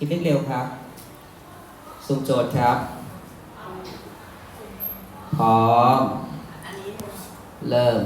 คิดเร็วครับ สุ่มโจทย์ครับ พร้อม เริ่ม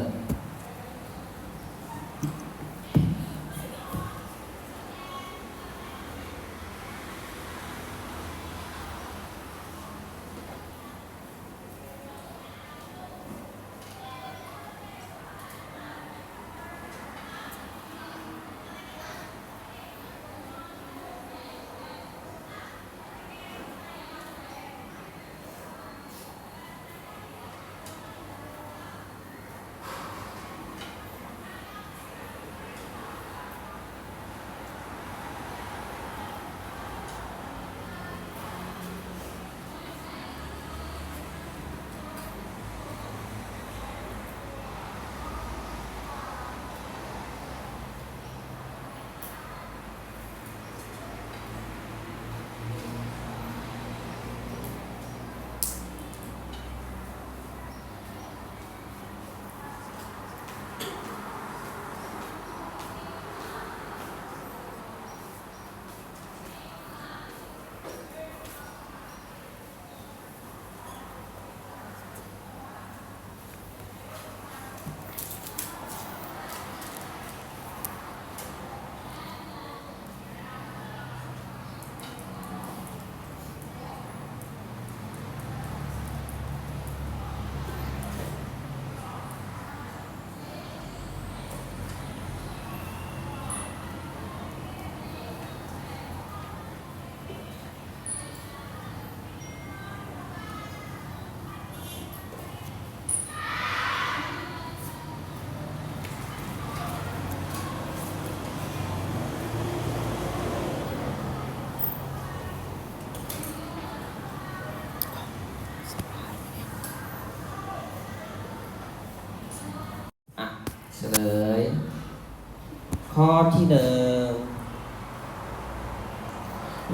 ข้อที่หนึ่ง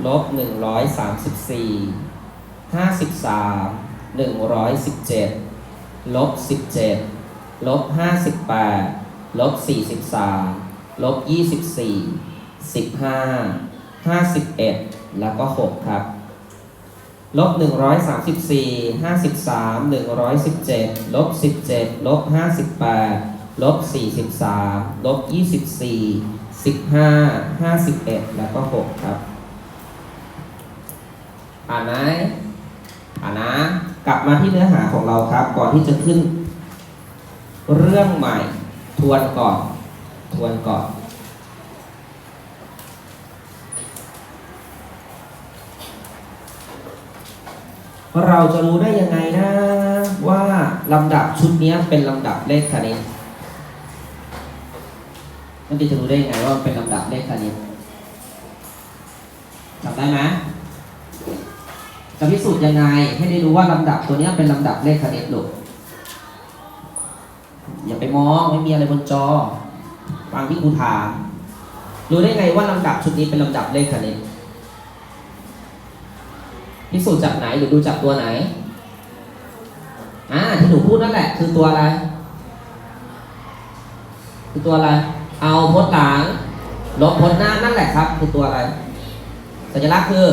ลบหนึ่งร้อยสามสิบสี่ห้าสิบสามหนึ่งร้อยสิบเจ็ดลบสิบเจ็ดลบห้าสิบแปดลบสี่สิบสามลบยี่สิบสี่สิบห้าห้าสิบเอ็ดแล้วก็หกครับลบหนึ่งร้อยสามสิบสี่ห้าสิบสามหนึ่งร้อยสิบเจ็ดลบสิบเจ็ดลบห้าสิบแปด ลบสี่สิบสามลบยี่สิบสี่สิบห้าห้าสิบเอ็ดแล้วก็หกครับ อ่านไหมอ่านนะ กลับมาที่เนื้อหาของเราครับ ก่อนที่จะขึ้น เรื่องใหม่ ทวนก่อน ทวนก่อน เราจะรู้ได้ยังไงนะ ว่าลำดับชุดนี้เป็นลำดับเลขคณิต มันจะรู้ได้ยังไงว่าเป็นลำดับเลขคณิตจำได้ไหมจะพิสูจน์ยังไงให้ได้รู้ว่าลำดับตัวนี้เป็นลำดับเลขคณิตลูกอย่าไปมองไม่มีอะไรบนจอฟังที่ครูถามรู้ได้ไงว่าลำดับชุดนี้เป็นลำดับเลขคณิตพิสูจน์จากไหนหรือดูจากตัวไหนอ่าที่หนูพูดนั่นแหละ คือตัวอะไร คือตัวอะไร เอาพจน์หลัง ลบพจน์หน้านั่นแหละครับ คือตัวอะไร สัญลักษณ์คือ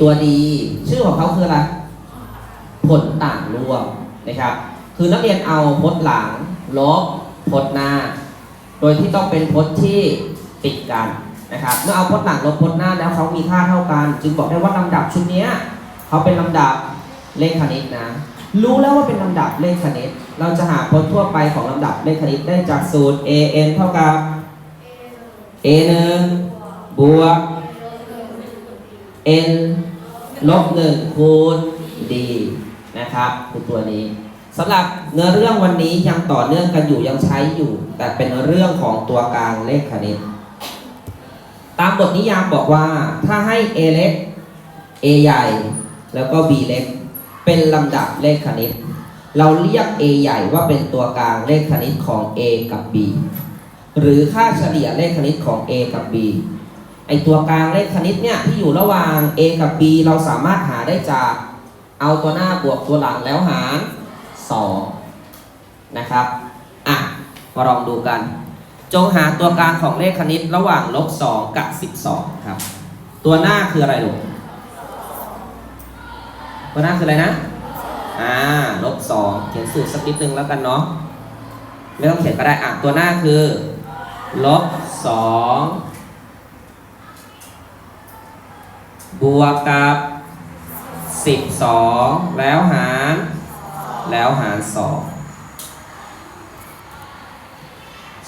ตัวดี ชื่อของเขาคืออะไร ผลต่างรวมนะครับ คือนักเรียนเอาพจน์หลัง ลบพจน์หน้า โดยที่ต้องเป็นพจน์ที่ติดกันนะครับ เมื่อเอาพจน์หลังลบพจน์หน้าแล้วเขามีค่าเท่ากัน จึงบอกได้ว่าลำดับชุดนี้เขาเป็นลำดับเลขคณิตนะ รู้แล้วว่าเป็นลำดับเลขคณิต เราจะหาพจน์ทั่วไปของลำดับเลขคณิตได้จากสูตร a n เท่ากับ a 1บวก n ลบ1คูณ d นะครับคือตัวนี้สำหรับเนื้อเรื่องวันนี้ยังต่อเนื่องกันอยู่ยังใช้อยู่ แต่เป็นเรื่องของตัวกลางเลขคณิต ตามบทนิยามบอกว่า ถ้าให้ a เล็ก a ใหญ่ แล้วก็ b เล็ก เป็นลำดับเลขคณิต เราเรียก a ใหญ่ว่าเป็นตัวกลางเลขคณิตของ a กับ b หรือค่าเฉลี่ยเลขคณิตของ a กับ b ไอตัวกลางเลขคณิตเนี่ยที่อยู่ระหว่าง a กับ b เราสามารถหาได้จากเอาตัวหน้าบวกตัวหลังแล้วหาร 2 นะครับ อะ มาลองดูกัน จงหาตัวกลางของเลขคณิตระหว่างลบ 2 กับ 12 ครับ ตัวหน้าคืออะไรลูกตัวหน้าคืออะไรนะ อ่าลบสองเขียนสูตรสักนิดนึงแล้วกันเนาะไม่ต้องเขียนก็ได้อะตัวหน้าคือลบสองบวกกับสิบสองแล้วหารแล้วหารสอง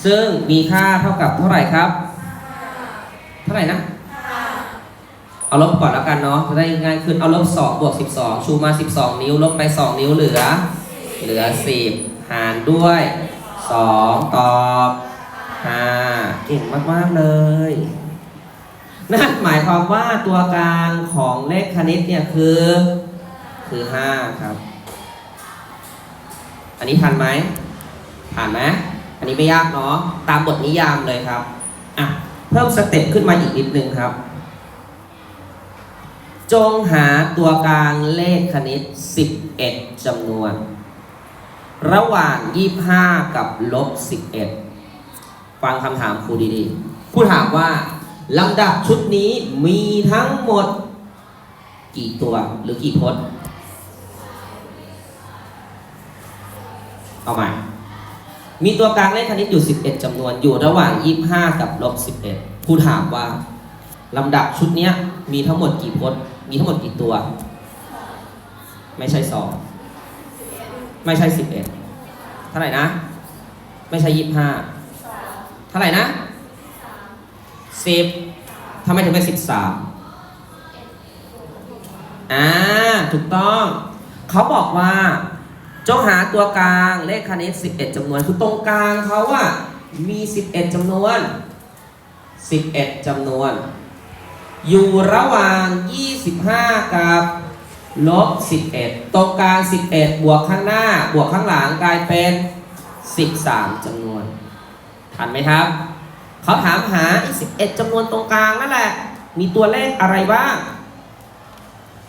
ซึ่งมีค่าเท่ากับเท่าไหร่ครับ เท่าไหร่นะ เอาลบก่อนแล้วกันเนาะจะได้ง่ายขึ้นเอาลบ2บวก 12 ชูมา 12 นิ้วลบไป 2 นิ้วเหลือ เหลือ 10 หารด้วย 2 ตอบ5เก่งมาก ๆ เลยนั่นหมายความว่าตัวกลางของเลขคณิตเนี่ยคือ คือ 5 ครับ อันนี้ทันไหมผ่านไหมอันนี้ไม่ยากเนาะตามบทนิยามเลยครับอะเพิ่มสเต็ปขึ้นมาอีกนิดนึงครับ จงหาตัวกลางเลขคณิต 11จำนวน ระหว่าง 25 กับลบ 11 ฟังคำถามครูดีๆผู้ถามว่าลำดับชุดนี้มีทั้งหมด กี่ตัวหรือกี่พจน์เอาใหม่มีตัวกลางเลขคณิตอยู่ 11จำนวน อยู่ระหว่าง 25 กับลบ 11ผู้ถามว่าลำดับชุดนี้มีทั้งหมดกี่พจน์ มีทั้งหมดกี่ตัว ไม่ใช่สองไม่ใช่11เอ็ดเท่าไหร่นะ ไม่ใช่25เท่าไหร่นะ10ทำไมถึงเป็น13อ่าถูกต้อง เขาบอกว่าจงหาตัวกลางเลขคณิต11จำนวน คือตรงกลางเขาอะมี 11จำนวน 11จำนวน อยู่ระหว่าง 25 กับลบ 11 ตรงกลาง 11 บวกข้างหน้า บวกข้างหลังกลายเป็น 13จำนวน ทันไหมครับ เขาถามหาอีก11จำนวนตรงกลางนั่นแหละ มีตัวเลขอะไรบ้าง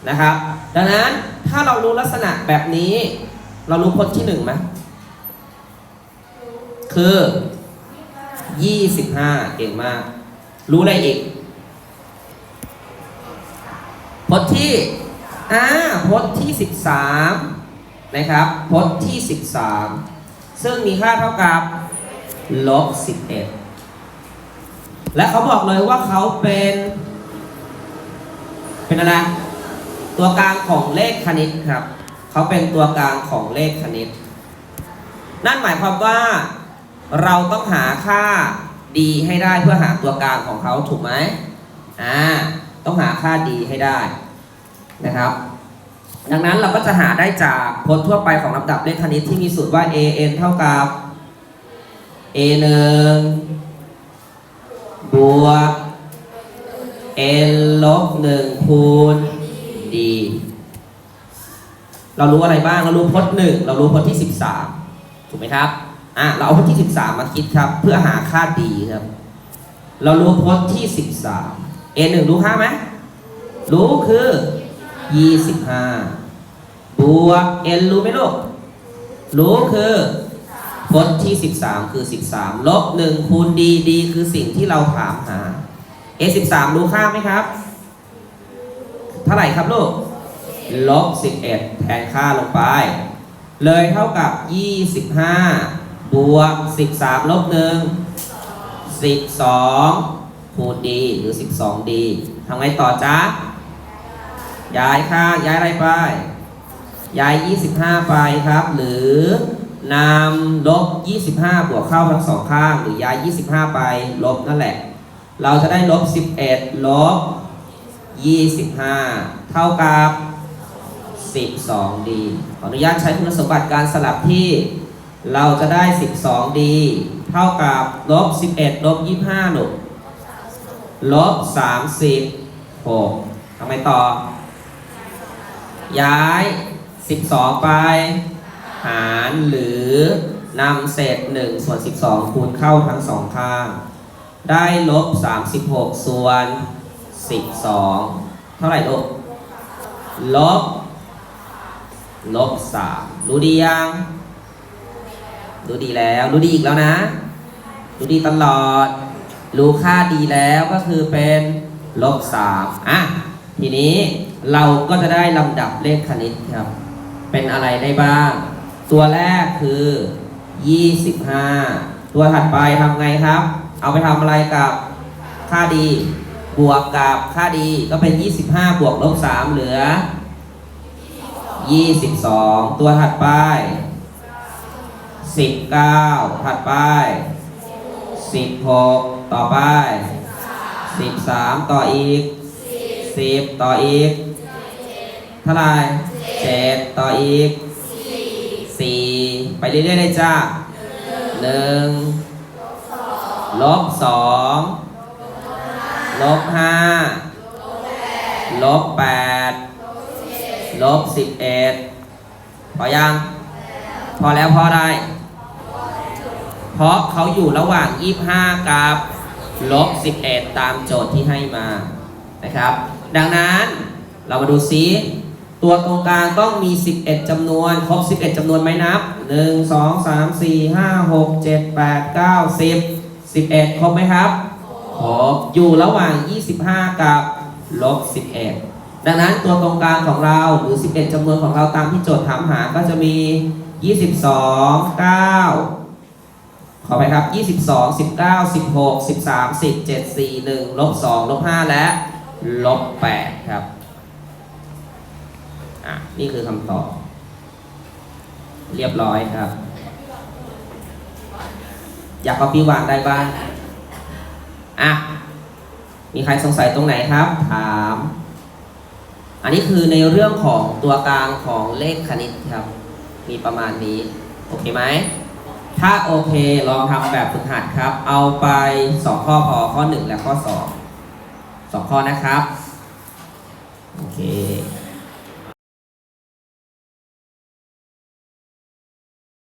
นะครับ ดังนั้นถ้าเรารู้ลักษณะแบบนี้ เรารู้พจน์ที่หนึ่งไหมคือ 25 เก่งมาก รู้อะไรอีก พจน์ที่อ่าพจน์ที่ 13 นะครับ พจน์ที่ 13 ซึ่งมีค่าเท่ากับลบ11 และเขาบอกเลยว่าเขาเป็น เป็นอะไร ตัวกลางของเลขคณิตครับ เขาเป็นตัวกลางของเลขคณิต นั่นหมายความว่าเราต้องหาค่าดีให้ได้เพื่อหาตัวกลางของเขาถูกไหมอ่า ต้องหาค่าดีให้ได้นะครับ ดังนั้นเราก็จะหาได้จากพจน์ทั่วไปของลำดับเลขคณิตที่มีสูตรว่า a n เท่ากับ a 1บวก n ลบ1คูณ d เรารู้อะไรบ้าง เรารู้พจน์หนึ่งเรารู้พจน์ที่ 13 ถูกไหมครับ อะ เราเอาพจน์ที่ 13 มาคิดครับ เพื่อหาค่า d ครับ เรารู้พจน์ที่ 13 เอ็นหนึ่งรู้ห้าไหมรู้คือยี่สิบห้าบวกเอ็นรู้ไหมลูก รู้คือพจน์ที่สิบสามคือสิบสามลบหนึ่งคูณดีดีคือสิ่งที่เราถามหาเอสิบสามรู้ค่าไหมครับ เท่าไหร่ครับลูกลบสิบเอ็ดแทนค่าลงไป เลยเท่ากับยี่สิบห้าบวกสิบสามลบหนึ่งสิบสอง คูณ d หรือ 12d ทำไงต่อจ๊ะ ย้ายค่าย้ายอะไรไป ย้าย 25 ไปครับ หรือนำลบ 25 บวกเข้าทั้งสองข้าง หรือย้าย 25 ไป ลบนั่นแหละ เราจะได้ลบ 11 ลบ 25 เท่ากับ 12ดีขออนุญาตใช้คุณสมบัติการสลับที่ เราจะได้ 12ดีเท่ากับลบ 11 ลบ 25หนุ ลบ36ทำไมต่อ ย้าย12ไป หารหรือนำเศษ1ส่วน12คูณเข้าทั้งสองข้าง ได้ลบ36ส่วน12เท่าไหร่ลูกลบ ลบ3รู้ดียัง รู้ดีแล้ว รู้ดีอีกแล้วนะ รู้ดีตลอด รู้ค่าดีแล้วก็คือเป็นลบสามอะทีนี้เราก็จะได้ลำดับเลขคณิตครับ เป็นอะไรได้บ้าง ตัวแรกคือ 25 ตัวถัดไปทำไงครับ เอาไปทำอะไรกับค่าดี บวกกับค่าดีก็เป็น 25 บวกลบ3เหลือ 22 ตัวถัดไป 19 ถัดไป 16 ต่อไป 13 ต่ออีก 10 ต่ออีก เท่าไหร่7ต่ออีก 4 ไปเรื่อยๆเลยจ้า 1 ลบ 2 ลบ 5 ลบ 8 ลบ 11 พอยัง พอแล้วพอได้ เพราะเขาอยู่ระหว่าง 25 กับ ลบ 11 ตามโจทย์ที่ให้มานะครับ ดังนั้นเรามาดูซิตัวตรงกลางต้องมี 11จำนวน ครบ 11จำนวนไหมนับ 1 2 3 4 5 6 7 8 9 10 11 ครบไหมครับ ครบ อยู่ระหว่าง 25 กับลบ 11 ดังนั้นตัวตรงกลางของเราหรือ 11จำนวนของเราตามที่โจทย์ถามหาก็จะมี 22 9 ขอไปครับ 22 19 16 13 10 7 4 1ลบ2ลบ5และลบ8ครับ อะ นี่คือคำตอบ เรียบร้อยครับ อยาก copy วางได้บ้าง อะ มีใครสงสัยตรงไหนครับ ถาม อันนี้คือในเรื่องของตัวกลางของเลขคณิตครับ มีประมาณนี้ โอเคไหม ถ้าโอเคลองทำแบบฝึกหัดครับ เอาไป 2 ข้อพอข้อ 1 และข้อ 2 2 ข้อนะครับ โอเค